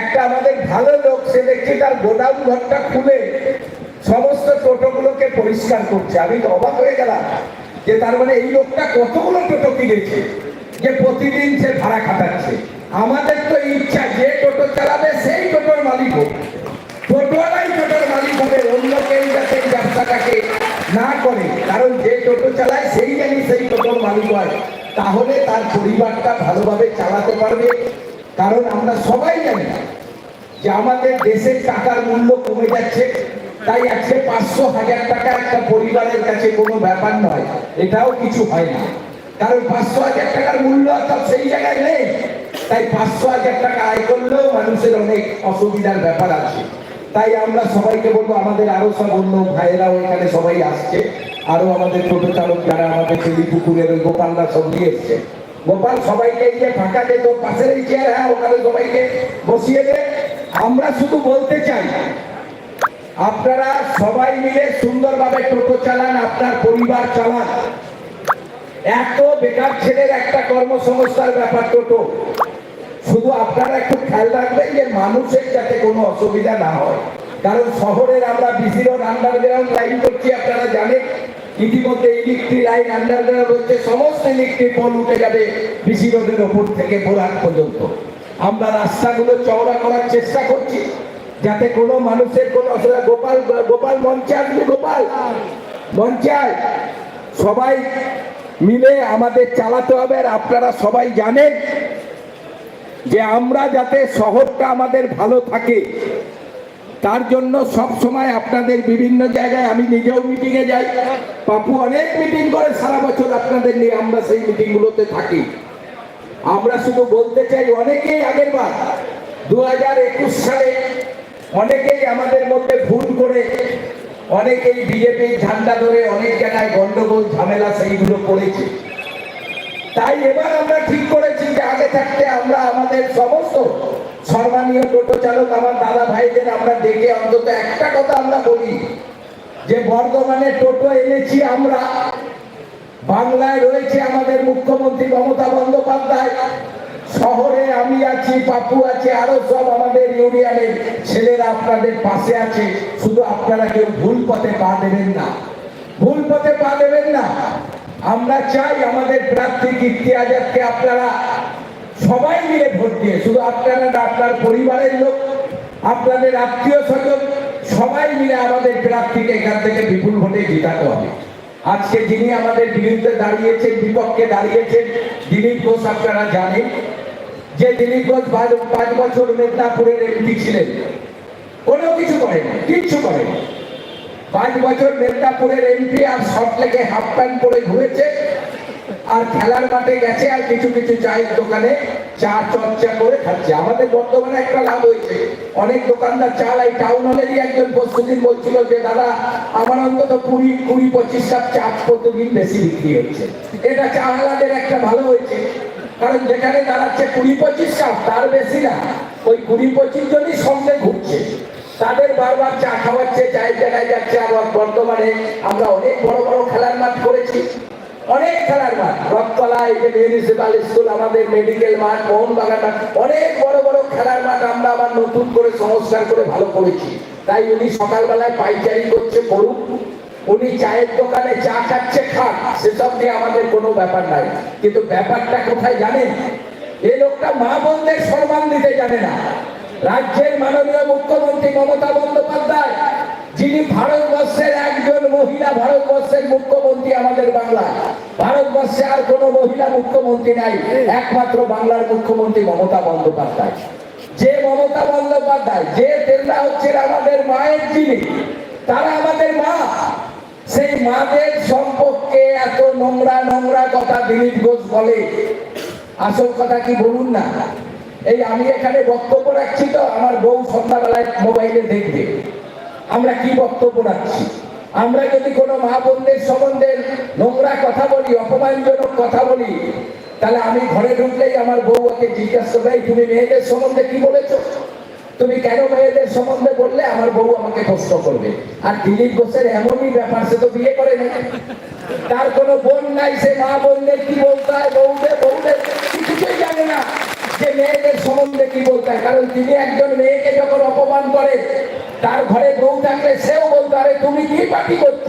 একটা আমাদের ভালো লোক, সে দেখছি তার গোডাউন ঘরটা খুলে সমস্ত টোটোগুলোকে পরিষ্কার করছে। আমি তো অবাক হয়ে গেলাম যে তার মানে এই লোকটা কতগুলো টোটো কিনেছে, যে প্রতিদিন সে ভাড়া খাটাচ্ছে। আমাদের তো ইচ্ছা, যে টোটো চালাবে সেই টোটোর মালিক হোক। টোটোওয়ালাই টোটোর মালিক হবে, অন্য কেউ যাতে ব্যবসাটাকে না করে। কারণ যে টোটো চালায়, সেই জানি সেই টোটোর মালিক হয়। তাহলে তার পরিবারটা ভালোভাবে চালাতে পারবে। কারণ আমরা সবাই জানি যে আমাদের দেশের টাকার মূল্য কমে যাচ্ছে, তাই আজকে পাঁচশো হাজার টাকা একটা পরিবারের কাছে কোনো ব্যাপার নয়, এটাও কিছু হয় না। কারণ পাঁচশো হাজার টাকার মূল্য তো সেই জায়গায় নেই, তাই পাঁচশো হাজার টাকা আয় করলেও মানুষের অনেক অসুবিধার ব্যাপার আছে। তাই আমরা সবাইকে বলব, আমাদের আরও সব অন্য ভাইয়েরাও এখানে সবাই আসছে, আরও আমাদের টোটো চালক যারা আমাদের তেলিপুকুরের ওই গোপালরা সব নিয়ে এসছে। গোপাল সবাইকে এই যে ফাঁকা যে তোর পাশের এই চেয়ার হ্যাঁ ওখানে সবাইকে বসিয়ে দে। আমরা শুধু বলতে চাই, আপনারা সবাই মিলে সুন্দরভাবে টোটো চালান, আপনার পরিবার চালান। এত বেকার ছেলের একটা কর্মসংস্থার ব্যাপার টোটো। শুধু আপনারা একটু খেয়াল রাখবেন যে মানুষের যাতে কোনো অসুবিধা না হয়। কারণ শহরের আমরা বিসি রোড আন্ডারগ্রাউন্ড লাইন করছি, আপনারা জানেন। ইতিমধ্যে ইলেকট্রিক লাইন আন্ডারগ্রাউন্ড হচ্ছে সমস্ত ইলেকট্রিক পোল উঠে যাবে বিসি রোডের ওপর থেকে বোরহাট পর্যন্ত আমরা রাস্তাগুলো চওড়া করার চেষ্টা করছি, যাতে কোনো মানুষের কোনো অসুবিধা গোপাল গোপাল মঞ্চে আসবে গোপাল মঞ্চে। সবাই মিলে আমাদের চালাতে হবে আর আপনারা সবাই জানেন যে আমরা যাতে শহরটা আমাদের ভালো থাকে তার জন্য সব সময় আপনাদের বিভিন্ন জায়গায় আমি নিজেও মিটিংয়ে যাই। পাপু অনেক মিটিং করে, সারা বছর আপনাদের নিয়ে আমরা সেই মিটিংগুলোতে থাকি। আমরা শুধু বলতে চাই, অনেকেই আগের বার দু হাজার একুশ সালে অনেকেই আমাদের মধ্যে ভুল করে, অনেকেই বিজেপির ঝান্ডা ধরে অনেক জায়গায় গন্ডগোল, ঝামেলা সেইগুলো করেছে। তাই এবার আমরা ঠিক করেছি যে আগে থাকতে আমরা আমাদের সমস্ত সম্মানীয় টোটো চালক আমার দাদা ভাইদের আমরা ডেকে অন্তত একটা কথা আমরা বলি, যে বর্ধমানে টোটো এনেছি আমরা। বাংলায় রয়েছে আমাদের মুখ্যমন্ত্রী মমতা বন্দ্যোপাধ্যায়। শহরে আমি আছি, পাপু আছে, আরও সব আমাদের ইউনিয়নের ছেলেরা আপনাদের পাশে আছে। শুধু আপনারা কেউ ভুল পথে পা দেবেন না। ভুল পথে পা দেবেন না। আমরা চাই আমাদের প্রার্থী কীর্তি আজাদকে আপনারা সবাই মিলে ভোট দিয়ে, শুধু আপনারা না, আপনার পরিবারের লোক, আপনাদের আত্মীয় স্বজন, সবাই মিলে আমাদের প্রার্থীকে এখান থেকে বিপুল ভোটে জিতাতে হবে। আজকে যিনি আমাদের বিরুদ্ধে দাঁড়িয়েছেন, বিপক্ষে দাঁড়িয়েছেন, দিলীপ ঘোষ আপনারা জানেন, যে দিলীপ ঘোষ পাঁচ- বছর মেদিনীপুরের এমপি ছিলেন। কোনো কিছু করেন কিচ্ছু করেন পাঁচ বছর মেদিনীপুরের এমপি আর শর্ট লেগে হাফ প্যান্ট পরে ঘুরেছে আর খেলার মাঠে গেছে আর কিছু কিছু চায়ের দোকানে চা চর্চা করে খাচ্ছে। আমাদের বর্তমানে একটা লাভ হয়েছে। অনেক দোকানদার চাল এই টাউন হলেরই একজন পরশুদিন বলছিল যে, দাদা, আমার অন্তত কুড়ি কুড়ি, পঁচিশ কাপ চা প্রতিদিন বেশি বিক্রি হচ্ছে। এটা চা আলাদের একটা ভালো হয়েছে। কারণ যেখানে দাঁড়াচ্ছে কুড়ি, পঁচিশ কাপ তার বেশি না। ওই কুড়ি, পঁচিশ জনই সঙ্গে ঘুরছে। তাদের বারবার চা খাওয়াচ্ছে, চায়ের জায়গায় যাচ্ছে। আবার বর্তমানে আমরা অনেক বড় বড় খেলার মাঠ করেছি। অনেক খেলার মাঠ। রথতলা এই মিউনিসিপাল স্কুল আমাদের মেডিকেল মাঠ মোহনবাগান মাঠ অনেক বড় বড় খেলার মাঠ আমরা আবার নতুন করে সংস্কার করে ভালো করেছি। তাই উনি সকালবেলায় পাইচারি করছে করুক উনি চায়ের দোকানে চা খাচ্ছে, খান। সেসব নিয়ে আমাদের কোনো ব্যাপার নাই। কিন্তু ব্যাপারটা কোথায় জানেন? এই লোকটা মা বোনদের সম্মান দিতে জানে না। রাজ্যের মাননীয় মুখ্যমন্ত্রী মমতা বন্দ্যোপাধ্যায়, যিনি ভারতবর্ষের একজন মহিলা, ভারতবর্ষের মুখ্যমন্ত্রী আমাদের বাংলা। ভারতবর্ষে আর কোনো মহিলা মুখ্যমন্ত্রী নাই, একমাত্র বাংলার মুখ্যমন্ত্রী মমতা বন্দ্যোপাধ্যায়। যে মমতা বন্দ্যোপাধ্যায়, যে তেলরা হচ্ছে আমাদের মায়ের যিনি, তারা আমাদের মা। সেই মাদের সম্পর্কে এত নোংরা নোংরা কথা দিলীপ ঘোষ বলে। আসল কথা কি বলুন না? এই আমি এখানে বক্তব্য রাখছি তো, আমার বউ সন্ধ্যাবেলায় মোবাইলে দেখবে। আমরা কি বক্তব্য রাখছি? আমরা যদি কোনো মা বোনদের সম্বন্ধে নোংরা কথা বলি, অপমানজনক কথা বলি, তাহলে আমি ঘরে ঢুকলেই আমার বউ ওকে জিজ্ঞাসা "এই তুমি মেয়েদের সম্বন্ধে কি বলেছ? তুমি কেন মেয়েদের সম্বন্ধে বললে? আমার বউ আমাকে প্রশ্ন করবে। আর দিলীপ ঘোষের এমনই ব্যাপার, সে তো বিয়ে করে না তার কোনো বোন নাই, সে মা বোনদের কি বলতে হয়? বউদের বউদের, কিছুই জানে না। যে মেয়েদের সম্বন্ধে কি বলতে হয়? কারণ তিনি একজন মেয়েকে যখন অপমান করে তার ঘরে বউ থাকলে সেও বলতো, আরে, তুমি কি পার্টি করছ?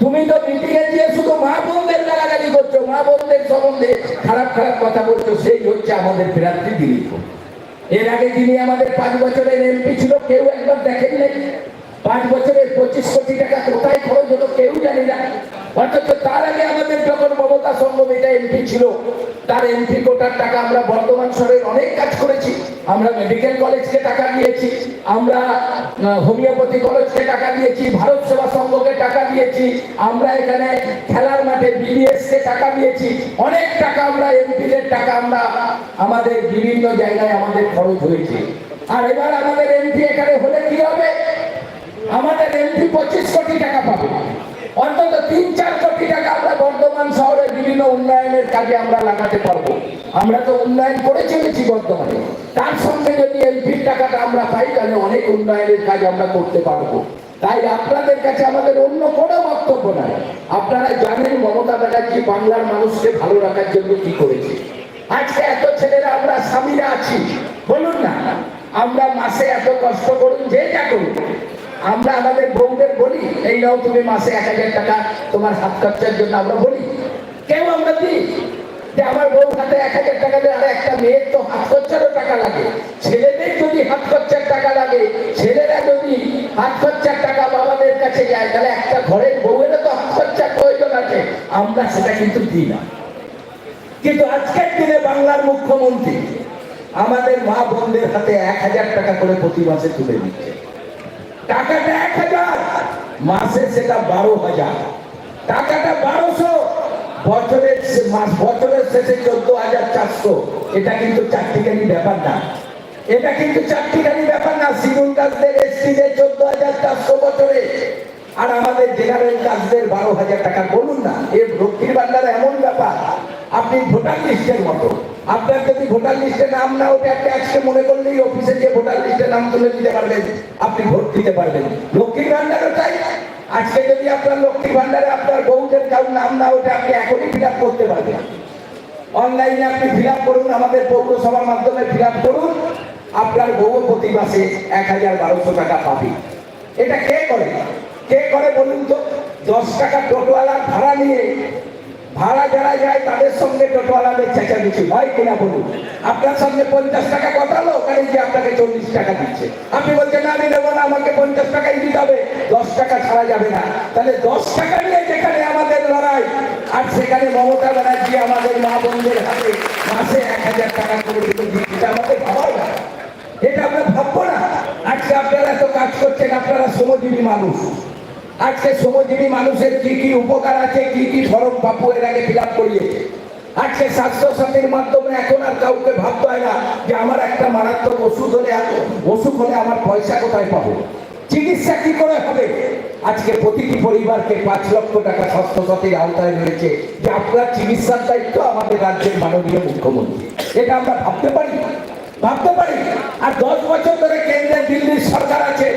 তুমি তো মিটিংয়ে শুধু মা বোনদের গালাগালি করছ, মা বোনদের সম্বন্ধে খারাপ খারাপ কথা বলছো, সেই হচ্ছে আমাদের প্রার্থী দিলীপ। এর আগে যিনি আমাদের পাঁচ বছরের এমপি ছিল, কেউ একবার দেখেন নাই পাঁচ বছরের পঁচিশ কোটি টাকা কোথায় খরচ হলো, কেউ জানি না। অথচ তার আগে আমাদের যখন মমতা সঙ্গমিতা এমপি ছিল, তার এমপি কোটার টাকা আমরা বর্তমান শহরের অনেক কাজ করেছি। আমরা মেডিকেল কলেজকে টাকা দিয়েছি, আমরা হোমিওপ্যাথি কলেজকে টাকা দিয়েছি, ভারত সেবা সংঘকে টাকা দিয়েছি, আমরা এখানে খেলার মাঠে বিবিএস টাকা দিয়েছি। অনেক টাকা আমরা এমপিদের টাকা আমরা আমাদের বিভিন্ন জায়গায় আমাদের খরচ হয়েছে। আর এবার আমাদের এমপি এখানে হলে কি হবে? আমাদের এমপি পঁচিশ কোটি টাকা পাবে। অন্তত তিন, চার কোটি টাকা আমরা বর্ধমান শহরে বিভিন্ন উন্নয়নের কাজে আমরা লাগাতে পারব। আমরা তো উন্নয়ন করে চলেছি বর্তমানে তার সঙ্গে যদি এই এমপির টাকাটা আমরা পাই, তাহলে অনেক উন্নয়নের কাজ আমরা করতে পারব। তাই আপনাদের কাছে আমাদের অন্য কোনো বক্তব্য নাই। আপনারা জানেন মমতা ব্যানার্জি বাংলার মানুষকে ভালো রাখার জন্য কি করেছে। আজকে এত ছেলেরা আমরা স্বামীরা আছি। বলুন না, আমরা মাসে এত কষ্ট করুন, যে যা করুন আমরা আমাদের বউদের বলি, এই নাও তুমি মাসে এক হাজার টাকা তোমার হাত খরচার জন্য আমরা বলি। কেউ আমরা দিই? যে আমার বউ হাতে এক হাজার টাকা দেয় আর একটা মেয়ের তো হাত খরচারও টাকা লাগে। ছেলেদের যদি হাত খরচার টাকা লাগে, ছেলেরা যদি হাত খরচার টাকা বাবাদের কাছে যায়, তাহলে একটা ঘরের বউয়েরও তো হাত খরচার প্রয়োজন আছে। আমরা সেটা কিন্তু দিই না। কিন্তু আজকের দিনে বাংলার মুখ্যমন্ত্রী আমাদের মা বোনদের হাতে এক হাজার টাকা করে প্রতি মাসে তুলে দিচ্ছে। টাকাটা এক হাজার, মাসে সেটা বারো হাজার। টাকাটা বারোশো, বছরের বছরের শেষে চোদ্দ হাজার চারশো। এটা কিন্তু চারটিখানি ব্যাপার না। এটা কিন্তু চারটিখানি ব্যাপার না। সিগুন কাজদের এসটিদের চোদ্দ হাজার চারশো বছরে। আর আমাদের জেনারেল কাজদের বারো হাজার টাকা। বলুন না এর লক্ষ্মীর ভান্ডার এমন ব্যাপার। আপনি ভোটার লিস্টের মতো। আপনার যদি ভোটার লিস্টে নাম না ওঠে আপনি আজকে মনে করলেই অফিসে গিয়ে ভোটার লিস্টে নাম তুলে দিতে পারবেন। আপনি ভোট দিতে পারবেন। লক্ষ্মীর ভান্ডারও তাই। আজকে যদি আপনার লক্ষ্মীর ভান্ডারে আপনার বউদের কারোর নাম না ওঠে, আপনি এখনই ফিল করতে পারবেন। অনলাইনে আপনি ফিল করুন, আমাদের পৌরসভার মাধ্যমে ফিল করুন। আপনার বউ প্রতি মাসে এক হাজার বারোশো টাকা পাবে। এটা কে করে? কে করে বলুন তো? দশ টাকা টোটোওয়ালার ভাড়া নিয়ে ভাড়া যারা যায়, তাদের সঙ্গে টোটোওয়ালাদের চেঁচামেচি হয় কিনা বলুন? আপনার সঙ্গে পঞ্চাশ টাকা কথা হলো, ওখানে যে আপনাকে চল্লিশ টাকা দিচ্ছে। আপনি বলছেন, না, আমি নেব না, আমাকে পঞ্চাশ টাকাই দিতে হবে। দশ টাকা ছাড়া যাবে না। তাহলে দশ টাকা নিয়ে যেখানে আমাদের লড়াই, আর সেখানে মমতা ব্যানার্জি আমাদের মা বোনদের হাতে মাসে এক হাজার টাকা করে দিতে দিচ্ছে আমাদের ভাবাও না এটা আমরা ভাববো না। আজকে আপনারা এত কাজ করছেন, আপনারা শ্রমজীবী মানুষ। আজকে শ্রমজীবী মানুষের কি কি উপকার আছে, কি কি ফরম বাপু এর আগে ফিল করিয়েছে? আজকে স্বাস্থ্য সাথীর মাধ্যমে এখন আর কাউকে ভাবতে হয় না যে আমার একটা মারাত্মক ওষুধ হলে অসুখ হলে আমার পয়সা কোথায় পাবো? চিকিৎসা কি করে হবে? আজকে প্রতিটি পরিবারকে পাঁচ লক্ষ টাকা স্বাস্থ্য সাথীর আওতায় রয়েছে, যে আপনার চিকিৎসার দায়িত্ব আমাদের রাজ্যের মাননীয় মুখ্যমন্ত্রী। এটা আমরা ভাবতে পারি? ভাবতে পারি। আর দশ বছর ধরে কেন্দ্রের দিল্লির সরকার আছে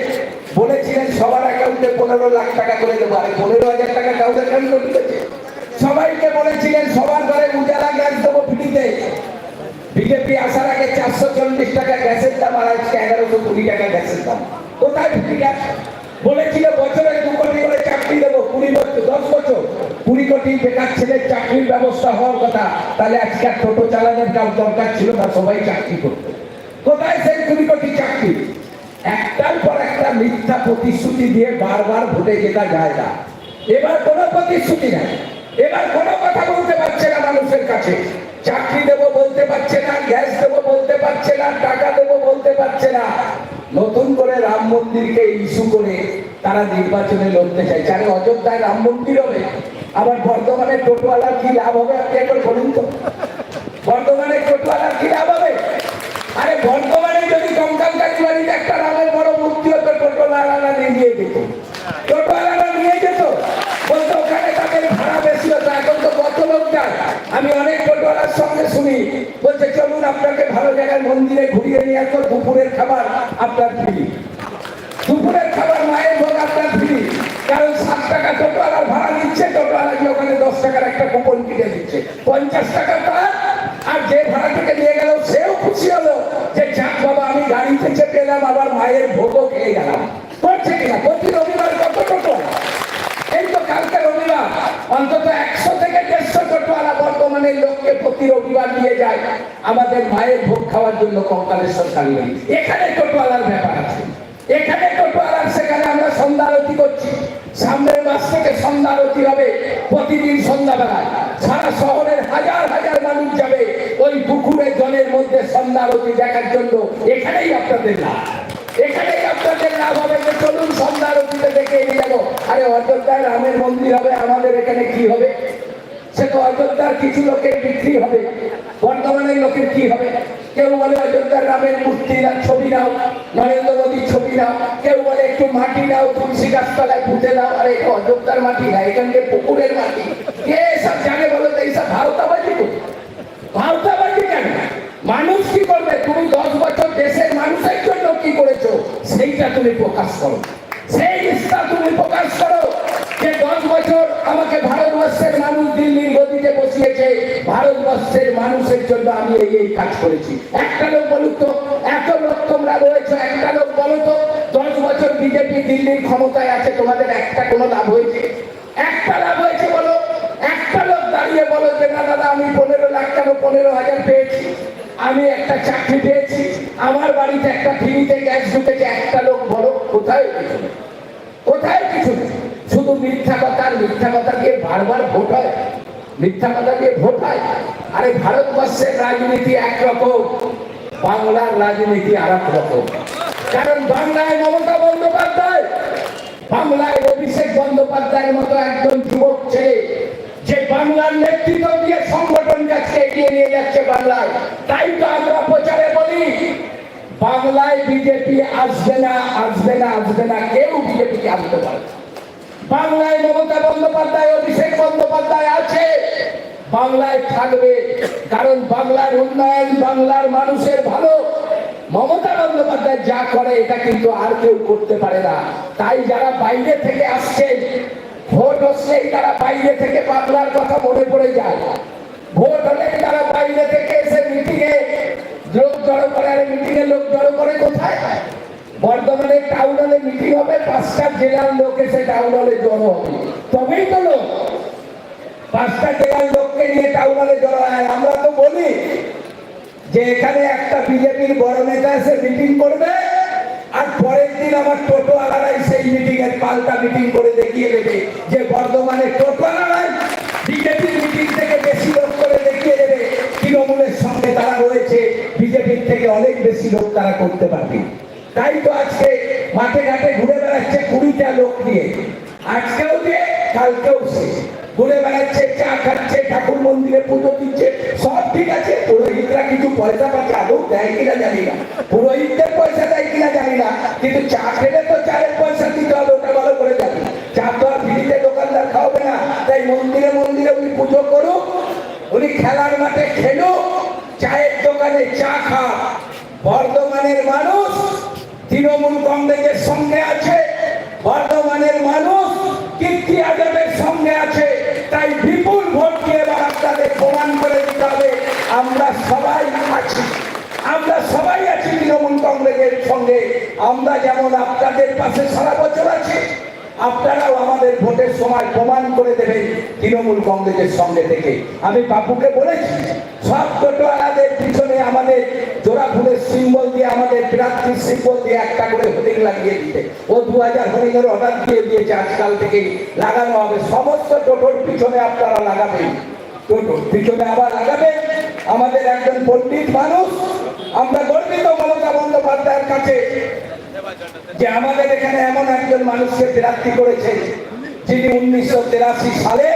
বলেছিলেন, সবার অ্যাকাউন্টে পনেরো লাখ টাকা করে দেবো। আরে, পনেরো হাজার টাকা কাউকে অ্যাকাউন্টে ঢুকেছে সবাইকে বলেছিলেন, সবার ঘরে উজালা গ্যাস দেবো ফ্রিতে। বিজেপি আসার আগে চারশো চল্লিশ টাকা গ্যাসের দাম আর আজকে এগারোশো কুড়ি টাকা গ্যাসের দাম। কোথায় ফ্রি গ্যাস? বলেছিল, বছরে দু কোটি করে চাকরি দেবো, কুড়ি বছর, দশ বছর। কুড়ি কোটি বেকার ছেলের চাকরির ব্যবস্থা হওয়ার কথা। তাহলে আজকে টোটো চালানোর কাউ দরকার ছিল না? সবাই চাকরি করতো। কোথায় সেই কুড়ি কোটি চাকরি? একটার পর একটা মিথ্যা প্রতিশ্রুতি দিয়ে বারবার ভোটে জেতা যায় না। এবার কোনো প্রতিশ্রুতি নাই। এবার কোনো কথা বলতে পারছে না মানুষের কাছে। চাকরি দেবো বলতে পারছে না, গ্যাস দেবো বলতে পারছে না, টাকা দেবো বলতে পারছে না। নতুন করে রাম মন্দিরকে ইস্যু করে তারা নির্বাচনে লড়তে চাইছে। আরে অযোধ্যায় রাম মন্দির হবে। আবার বর্ধমানের টোটোওয়ালার কি লাভ হবে? আপনি একবার বলুন তো। বর্ধমানের টোটোওয়ালার খুশি হলো যে, যাক বাবা, আমি গাড়িতে চেপে এলাম আবার মায়ের ভোগও খেয়ে গেলাম। করছে কিনা? প্রতি রবিবার কত টোটো? এই তো কালকে রবিবার। অন্তত একশো থেকে দেড়শো টোটোওয়ালা বর্তমানে লোককে প্রতি রবিবার নিয়ে যায়। আমাদের মায়ের ভোগ খাওয়ার জন্য কঙ্কালেশ্বর কালী এখানে টোটোওয়ালার ব্যাপার আছে। এখানে টোটোওয়ালার সেখানে আমরা সন্ধ্যা আরতি করছি। সামনের মাস থেকে সন্ধ্যা আরতি হবে। প্রতিদিন সন্ধ্যাবেলায়। সারা শহরের হাজার হাজার মানুষ যাবে। ওই পুকুরে জলের মধ্যে সন্ধ্যা আরতি দেখার জন্য এখানেই আপনাদের লাভ। এখানেই আপনাদের লাভ হবে যে চলুন দেখে যাব। আরে অযোধ্যায় রামের মন্দির হবে, আমাদের এখানে কি হবে? সে তো অযোধ্যার কিছু লোকের বিক্রি হবে লোকের কি হবে? কেউ বলে অযোধ্যার রামের মূর্তি ছবি নাও, নরেন্দ্র মোদীর ছবি নাও। কেউ বলে একটু মাটি নাও, তুলসী গাছতলায় পুঁতে দাও। আরে এটা অযোধ্যার মাটি না এখানকে পুকুরের মাটি। কে এসব জানে বলো তো? এইসব ভারতাবাজি ভারতাবাজি তুমি প্রকাশ করো। সেই ইচ্ছা তুমি প্রকাশ করো যে দশ বছর আমাকে ভারতবর্ষের মানুষ দিল্লির গদিতে বসিয়েছে। ভারতবর্ষের মানুষের জন্য আমি এই এই কাজ করেছি। একটা লোক বলুক তো, এত লোক তোমরা রয়েছে, একটা লোক বলো তো, দশ বছর বিজেপি দিল্লির ক্ষমতায় আছে, তোমাদের একটা কোনো লাভ হয়েছে? একটা লাভ হয়েছে বলো। একটা লোক দাঁড়িয়ে বলো যে, না দাদা, আমি পনেরো লাখ টাকা পনেরো হাজার পেয়েছি? আমি একটা চাকরি পেয়েছি। আমার বাড়িতে একটা ফ্রিতে গ্যাস ঢুকেছে, একটা লোক কোথায় কিছু। কোথায় কিছু। শুধু মিথ্যা কথা মিথ্যা কথা দিয়ে বারবার ভোট হয় মিথ্যা কথা দিয়ে ভোট হয় আরে ভারতবর্ষের রাজনীতি একরকম, বাংলার রাজনীতি আর রকম কারণ বাংলায় মমতা বন্দ্যোপাধ্যায়, বাংলায় অভিষেক বন্দ্যোপাধ্যায়ের মতো একজন যুবক ছেলে, যে বাংলার নেতৃত্ব দিয়ে সংগঠন যাচ্ছে এগিয়ে নিয়ে যাচ্ছে বাংলায় তাই তো আমরা প্রচারে বাংলায় বিজেপি আসবে না আসবে না আসবে না কেউ বিজেপিকে আসতে পারে। বাংলায় মমতা বন্দ্যোপাধ্যায়, অভিষেক বন্দ্যোপাধ্যায় আছে। বাংলায় থাকবে, কারণ বাংলার উন্নয়ন, বাংলার মানুষের ভালো। মমতা বন্দ্যোপাধ্যায় যা করে, এটা কিন্তু আর কেউ করতে পারে না। তাই যারা বাইরে থেকে আসছে, ভোট হচ্ছেই তারা বাইরে থেকে বাংলার কথা মনে পড়ে যায়। ভোট হলে তারা বাইরে থেকে জড়ো করে আর মিটিংয়ে লোক জড়ো করে কোথায় বর্ধমানে টাউন হলে মিটিং হবে, পাঁচটা জেলার লোক এসে টাউন হলে জড়ো হবে। তবেই তো লোক। পাঁচটা জেলার লোককে নিয়ে টাউন হলে জড়ো হয়। আমরা তো বলি যে এখানে একটা বিজেপির বড় নেতা এসে মিটিং করবে, আর পরের দিন আমার টোটো আলারাই সেই মিটিং এর পাল্টা মিটিং করে দেখিয়ে দেবে যে বর্ধমানে টোটো আলারাই থেকে অনেক বেশি লোক তারা করতে পারবে। তাই তো আজকে মাঠে ঘাটে ঘুরে বেড়াচ্ছে কুড়িটা লোক নিয়ে। আজকেও যে, কালকেও সে। ঘুরে বেড়াচ্ছে, চা খাচ্ছে, ঠাকুর মন্দিরে পুজো দিচ্ছে, সব ঠিক আছে, পুরোহিতরা কিছু পয়সা পাচ্ছে, আদৌ দেয় কিনা জানি না। পুরোহিতদের পয়সা দেয় কিনা জানি না, কিন্তু চা খেলে তো চায়ের পয়সা দিতে হবে, ওটা ভালো করে জানি। চা তো আর ফ্রিতে দোকানদার খাওয়াবে না। তাই মন্দিরে মন্দিরে উনি পুজো করুক, উনি খেলার মাঠে খেলুক, চায়ের দোকানে চা খা। বর্ধমানের মানুষ তৃণমূল কংগ্রেসের সঙ্গে আছে, বর্ধমানের মানুষ কীর্তি আজাদের সঙ্গে আছে। তাই বিপুল ভোট দিয়ে এবার প্রমাণ করে দিতে হবে, আমরা সবাই আছি। আমরা সবাই আছি তৃণমূল কংগ্রেসের সঙ্গে। আমরা যেমন আপনাদের পাশে সারা বছর আছি, আপনারাও আমাদের ভোটের সময় প্রমাণ করে দেবেন তৃণমূল কংগ্রেসের সঙ্গে থেকে। আমি বাপুকে বলেছি, সব আমাদের জোড়া ফুলের সিম্বল দিয়ে, আমাদের প্রার্থীর সিম্বল দিয়ে একটা করে হোর্ডিং লাগিয়ে দিতে। ও দু হাজার হোর্ডিংয়ের অর্ডার দিয়ে দিয়েছে আজকাল থেকে লাগানো হবে। সমস্ত টোটোর পিছনে আপনারা লাগাবেন। টোটোর পিছনে আবার লাগাবেন। আমাদের একজন পণ্ডিত মানুষ, আমরা গর্বিত মমতা বন্দ্যোপাধ্যায়ের কাছে, যে আমাদের এখানে এমন একজন মানুষকে প্রার্থী করেছে, যিনি উনিশশো তেরাশি সালে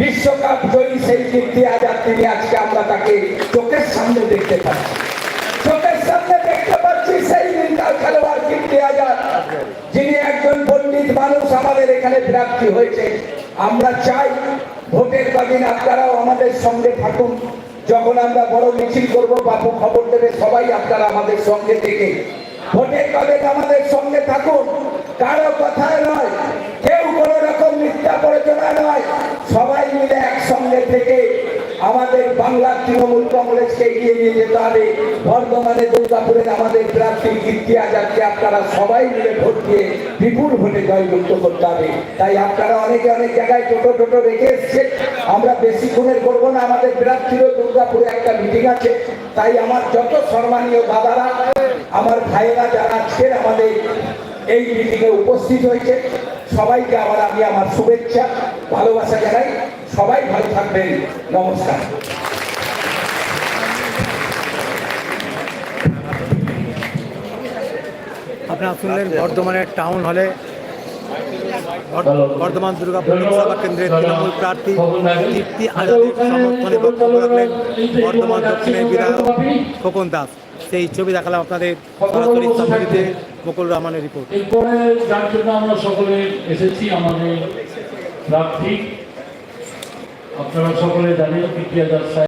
বিশ্বকাপ জয়ী সেই কীর্তি আজাদ, তিনি আজকে আমরা তাকে চোখের সামনে দেখতে পাচ্ছি। কীর্তি আজাদ যিনি একজন পণ্ডিত মানুষ আমাদের এখানে প্রার্থী হয়েছে, আমরা চাই ভোটের কদিন আপনারাও আমাদের সঙ্গে থাকুন। যখন আমরা বড় মিছিল করব, বাপু খবর দেবে, সবাই আপনারা আমাদের সঙ্গে থেকে। ভোটের কদিন আমাদের সঙ্গে থাকুন। কারও কথায় নয়, কেউ কোনো রকম মিথ্যা প্ররোচনা নয়। সবাই মিলে একসঙ্গে থেকে আমাদের বাংলার তৃণমূল কংগ্রেসকে এগিয়ে নিয়ে যেতে হবে। বর্ধমানে দুর্গাপুরের আমাদের প্রার্থী কীর্তি আজাদকে আপনারা সবাই মিলে ভোট দিয়ে বিপুল ভোটে জয়যুক্ত করতে হবে। তাই আপনারা অনেকে অনেক জায়গায় টোটো টোটো রেখে এসছে আমরা বেশিক্ষণের করব না। আমাদের প্রার্থীরও দুর্গাপুরে একটা মিটিং আছে। তাই আমার যত সম্মানীয় দাদারা, আমার ভাইয়েরা যারা আজকের আমাদের এই মিটিংয়ে উপস্থিত হয়েছে সবাইকে আমার আমি আমার শুভেচ্ছা, ভালোবাসা জানাই। সবাই ভালো থাকবেন। নমস্কার। আপনারা শুনলেন বর্ধমানের টাউন হলে বর- বর্ধমান দুর্গাপুর লোকসভা কেন্দ্রের তৃণমূল প্রার্থী কীর্তি আজাদের সমর্থনে বক্তব্য রাখলেন বর্ধমান দক্ষিণের বিধায়ক খোকন দাস। সেই ছবি দেখালাম আপনাদের সরাসরি সম্মিলিতে মুকুল রহমানের রিপোর্ট। এরপরে যার জন্য আমরা সকলে এসেছি আমাদের প্রার্থী। আপনারা সকলে জানেন দাস সাহেব